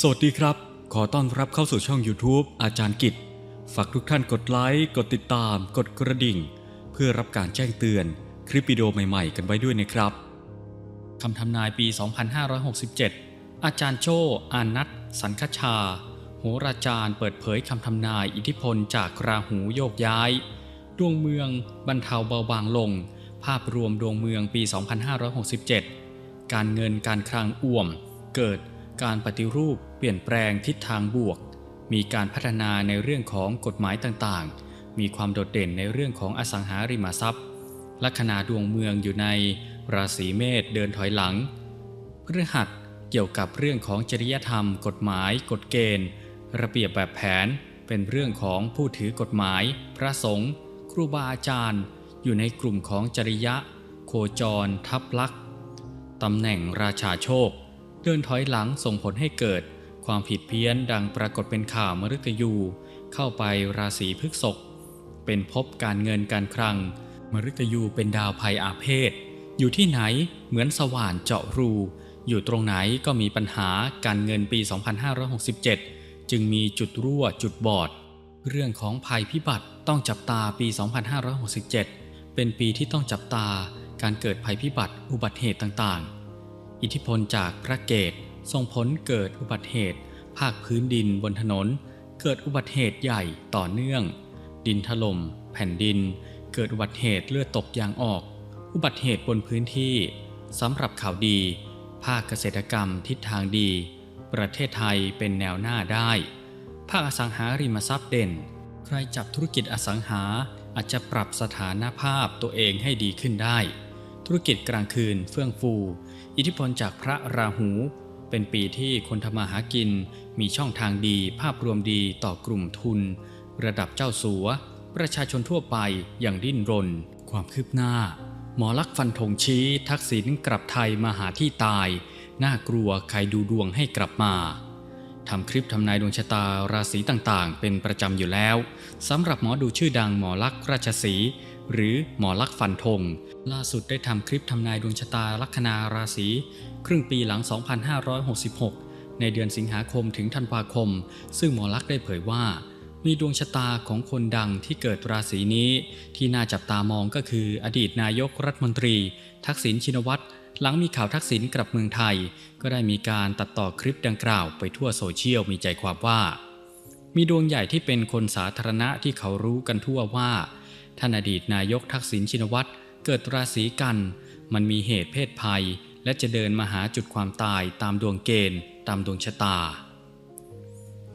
สวัสดีครับ ขอต้อนรับเข้าสู่ช่อง YouTube อาจารย์กิจ ฝากทุกท่านกดไลค์ กดติดตาม กดกระดิ่ง เพื่อรับการแจ้งเตือนคลิปวิดีโอใหม่ๆ กันไว้ด้วยนะครับ คำทำนายปี 2567 อาจารย์โจอานัทสันคชา โหราจารย์เปิดเผยคำทำนายอิทธิพลจากราหูโยกย้าย ดวงเมืองบรรเทาเบาบางลง ภาพรวมดวงเมืองปี 2567 การเงินการคลังอ่วม เกิด การปฏิรูปเปลี่ยนแปลงทิศทางบวก มีการพัฒนาในเรื่องของกฎหมายต่างๆ มีความโดดเด่นในเรื่องของอสังหาริมทรัพย์ ลัคนาดวงเมืองอยู่ในราศีเมษเดินถอยหลังพฤหัสเกี่ยวกับเรื่องของจริยธรรม กฎหมาย กฎเกณฑ์ ระเบียบแบบแผน เป็นเรื่องของผู้ถือกฎหมาย พระสงฆ์ครูบาอาจารย์ อยู่ในกลุ่มของจริยะ โคจร ทับลักษ์ตำแหน่งราชาโชค เดินถอยหลังส่งผลให้เกิด ความผิดเพี้ยนดังปรากฏเป็นข่าวมฤตยู เข้าไปราศีพฤกษภเป็นภพการเงินการคลัง มฤตยูเป็นดาวภัยอาเพศ อยู่ที่ไหนเหมือนสว่านเจาะรู อยู่ตรงไหนก็มีปัญหาการเงินปี 2567 จึงมีจุดรั่วจุดบอด เรื่องของภัยพิบัติต้องจับตาปี 2567 เป็นปีที่ต้องจับตาการเกิดภัยพิบัติอุบัติเหตุต่างๆ อิทธิพลจากพระเกตส่งผลเกิดอุบัติเหตุ ภาคพื้นดินบนถนน เกิดอุบัติเหตุใหญ่ต่อเนื่อง ดินถล่มแผ่นดิน เกิดอุบัติเหตุเลือดตกยางออก อุบัติเหตุบนพื้นที่สำหรับข่าวดี ภาคเกษตรกรรมทิศทางดี ประเทศไทยเป็นแนวหน้าได้ ภาคอสังหาริมทรัพย์เด่น ใครจับธุรกิจอสังหาอาจจะปรับสถานภาพตัวเองให้ดีขึ้นได้ ธุรกิจกลางคืนเฟื่องฟู อิทธิพลจากพระราหู เป็นปีที่คนทำมาหากิน มีช่องทางดี ภาพรวมดีต่อกลุ่มทุน ระดับเจ้าสัว ประชาชนทั่วไปอย่างดิ้นรน ความคืบหน้า หมอลักฟันธงชี้ ทักษิณกลับไทยมาหาที่ตาย น่ากลัวใครดูดวงให้กลับมาทำคลิปทำนายดวงชะตาราศีต่างๆ เป็นประจำอยู่แล้วสำหรับหมอดูชื่อดังหมอลักษ์ราชสี หรือหมอลักฟันธงล่าสุดได้ทำคลิปทำนายดวงชะตาลัคนาราศีครึ่งปีหลัง 2566 ในเดือนสิงหาคมถึงธันวาคม ซึ่งหมอลักได้เผยว่า มีดวงชะตาของคนดังที่เกิดราศีนี้ ที่น่าจับตามองก็คืออดีตนายกรัฐมนตรี ทักษิณชินวัตรหลังมีข่าวทักษิณกลับเมืองไทย ก็ได้มีการตัดต่อคลิปดังกล่าวไปทั่วโซเชียลมีใจความว่า มีดวงใหญ่ที่เป็นคนสาธารณะที่เขารู้กันทั่วว่า ท่านอดีตนายกทักษิณชินวัตรเกิดราศีกัน มันมีเหตุเพศภัย และจะเดินมาหาจุดความตายตามดวงเกณฑ์ ตามดวงชะตา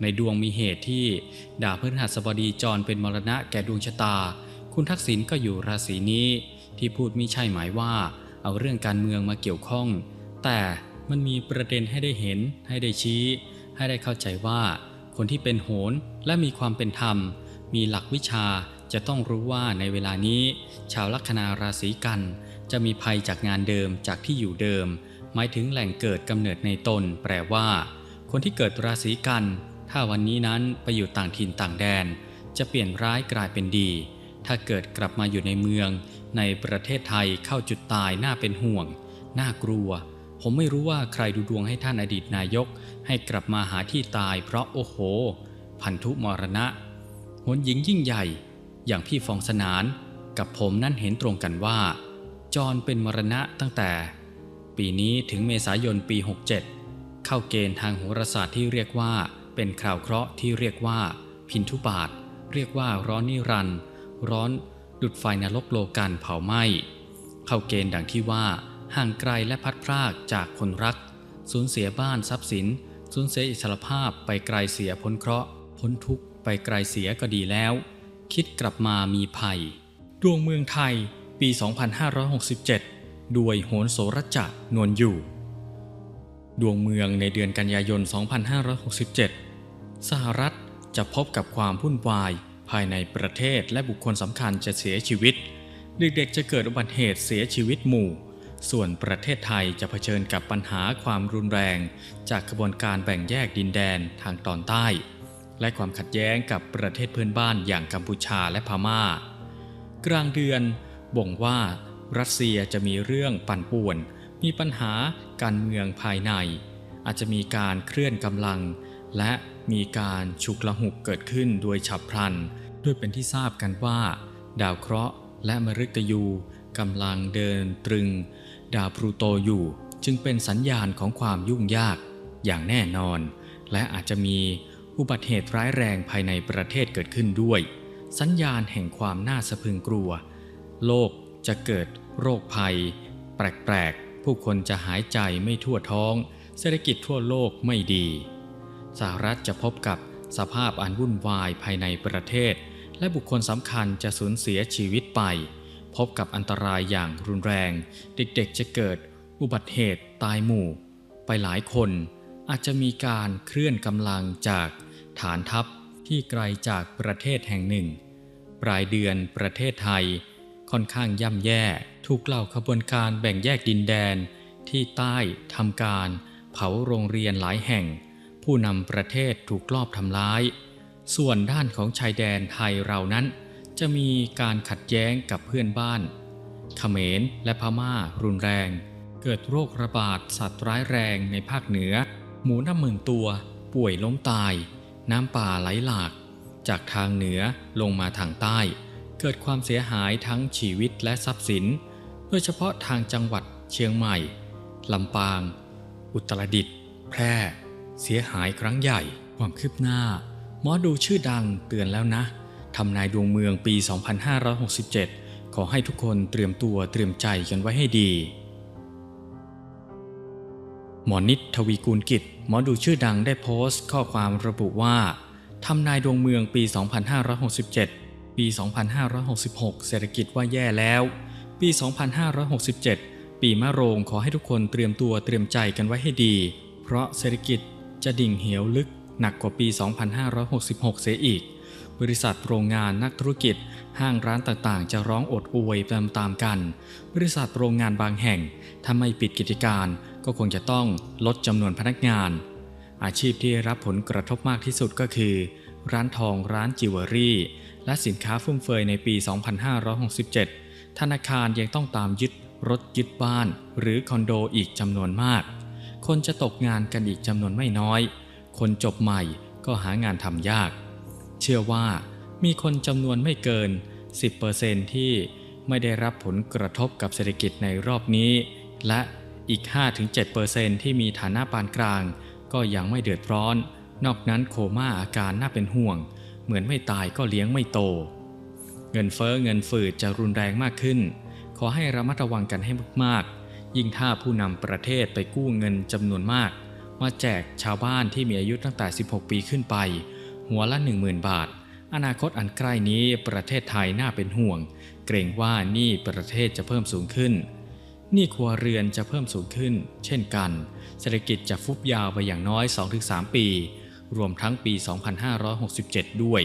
ในดวงมีเหตุที่ดาวพฤหัสบดีจรเป็นมรณะแก่ดวงชะตา คุณทักษิณก็อยู่ราศีนี้ที่พูดมิใช่หมายว่า เอาเรื่องการเมืองมาเกี่ยวข้อง แต่มันมีประเด็นให้ได้เห็นให้ได้ชี้ ให้ได้เข้าใจว่า คนที่เป็นโหรและมีความเป็นธรรม มีหลักวิชา จะต้องรู้ว่าในเวลานี้ ชาวลัคนาราศีกัน จะมีภัยจากงานเดิมจากที่อยู่เดิม หมายถึงแหล่งเกิดกำเนิดในตน แปลว่า คนที่เกิดราศีกัน ถ้าวันนี้นั้นไปอยู่ต่างถิ่นต่างแดน จะเปลี่ยนร้ายกลายเป็นดี ถ้าเกิดกลับมาอยู่ในเมือง ในประเทศไทยเข้าจุดตายน่าเป็นห่วง น่ากลัว ผมไม่รู้ว่าใครดูดวงให้ท่านอดีตนายก ให้กลับมาหาที่ตายเพราะโอ้โห พันธุมรณะหนหญิงยิ่งใหญ่ อย่างพี่ฟองสนานกับผมนั่นเห็นตรงกันว่าจรเป็นมรณะตั้งแต่ ปีนี้ถึงเมษายนปี 67 เข้าเกณฑ์ทางโหราศาสตร์ที่เรียกว่า เป็นข่าวเคราะห์ที่เรียกว่า พินทุบาท เรียกว่าร้อนนิรันดร์ร้อนดุดไฟนรกโลกันเผาไหม้เข้าเกณฑ์ดังที่ว่าห่างไกลและพัดพรากจากคนรัก สูญเสียบ้านทรัพย์สิน สูญเสียอิสรภาพไปไกลเสียพ้นเคราะห์พ้นทุกข์ไปไกลเสียก็ดีแล้ว คิดกลับมามีภัย ดวงเมืองไทย ปี 2567 ด้วยโหนโสรจะนวลอยู่ ดวงเมืองในเดือนกันยายน 2567 สหรัฐจะพบกับความวุ่นวายภายในประเทศและบุคคลสำคัญจะเสียชีวิต เด็กๆจะเกิดอุบัติเหตุเสียชีวิตหมู่ ส่วนประเทศไทยจะเผชิญกับปัญหาความรุนแรง จากกระบวนการแบ่งแยกดินแดนทางตอนใต้ และความขัดแย้งกับประเทศเพื่อนบ้านอย่างกัมพูชาและพม่า กลางเดือนบ่งว่ารัสเซียจะมีเรื่องปั่นป่วน มีปัญหาการเมืองภายใน อาจจะมีการเคลื่อนกำลัง และมีการฉุกละหุกเกิดขึ้นโดยฉับพลัน ด้วยเป็นที่ทราบกันว่า ดาวเคราะห์และมฤตยูกำลังเดินตรึง ดาวพลูโตอยู่ จึงเป็นสัญญาณของความยุ่งยากอย่างแน่นอน และอาจจะมี อุบัติเหตุร้ายแรงภายในประเทศเกิดขึ้นด้วย สัญญาณแห่งความน่าสะพึงกลัว โลกจะเกิดโรคภัย แปลกๆ ผู้คนจะหายใจไม่ทั่วท้อง เศรษฐกิจทั่วโลกไม่ดี สหรัฐจะพบกับสภาพอันวุ่นวายภายในประเทศ และบุคคลสำคัญจะสูญเสียชีวิตไป พบกับอันตรายอย่างรุนแรง เด็กๆจะเกิดอุบัติเหตุตายหมู่ ไปหลายคน อาจจะมีการเคลื่อนกำลังจาก ฐานทัพที่ไกลจากประเทศแห่งหนึ่ง ปลายเดือนประเทศไทย ค่อนข้างย่ำแย่ถูกเหล่าขบวนการแบ่งแยกดินแดน ที่ใต้ทำการ เผาโรงเรียนหลายแห่ง ผู้นำประเทศถูกลอบทำร้าย ส่วนด้านของชายแดนไทยเรานั้น จะมีการขัดแย้งกับเพื่อนบ้านเขมรและพม่ารุนแรง เกิดโรคระบาดสัตว์ร้ายแรงในภาคเหนือ หมูน้ำหมื่นตัวป่วยล้มตาย น้ำป่าไหลหลาก จากทางเหนือลงมาทางใต้ เกิดความเสียหายทั้งชีวิตและทรัพย์สิน โดยเฉพาะทางจังหวัดเชียงใหม่ลำปาง อุตรดิตถ์แพร่ เสียหายครั้งใหญ่ ความคืบหน้า หมอดูชื่อดังเตือนแล้วนะทำนายดวงเมืองปี 2567 ขอให้ทุกคนเตรียมตัวเตรียมใจกันไว้ให้ดี หมอนิตทวีกูลกิจ หมอดูชื่อดังได้โพสต์ข้อความระบุว่าทำนายดวงเมืองปี 2567 ปี 2566 เศรษฐกิจว่าแย่แล้ว ปี 2567 ปีมะโรงขอให้ทุกคนเตรียมตัวเตรียมใจกันไว้ให้ดี เพราะเศรษฐกิจจะดิ่งเหวลึกหนักกว่าปี 2566 เสียอีก บริษัทโรงงานนักธุรกิจ ห้างร้านต่างๆ จะร้องอดอวยตามๆกัน บริษัทโรงงานบางแห่งถ้าไม่ปิดกิจการก็คงจะต้องลดจำนวนพนักงาน อาชีพที่รับผลกระทบมากที่สุดก็คือ ร้านทองร้านจิวเวลรี่ และสินค้าฟุ่มเฟือยในปี 2567 ธนาคารยังต้องตามยึดรถยึดบ้าน หรือคอนโดอีกจำนวนมาก คนจะตกงานกันอีกจำนวนไม่น้อย คนจบใหม่ก็หางานทำยาก เชื่อว่ามีคนจำนวนไม่เกิน 10%ที่ไม่ได้รับผลกระทบกับเศรษฐกิจในรอบนี้ และ อีก 5-7%ที่มีฐานะปานกลาง ก็ยังไม่เดือดร้อน นอกนั้นโคม่าอาการน่าเป็นห่วง เหมือนไม่ตายก็เลี้ยงไม่โต เงินเฟ้อเงินฝืดจะรุนแรงมากขึ้น ขอให้ระมัดระวังกันให้มากๆ ยิ่งถ้าผู้นำประเทศไปกู้เงินจำนวนมาก มาแจกชาวบ้านที่มีอายุตั้งแต่ 16 ปีขึ้นไป หัวละ 10,000 บาท อนาคตอันใกล้นี้ประเทศไทยน่าเป็นห่วง เกรงว่านี้ประเทศจะเพิ่มสูงขึ้น หนี้ครัวเรือนจะเพิ่มสูงขึ้น เช่นกัน เศรษฐกิจจะฟุบยาวไปอย่างน้อย 2-3 ปี รวมทั้งปี 2567 ด้วย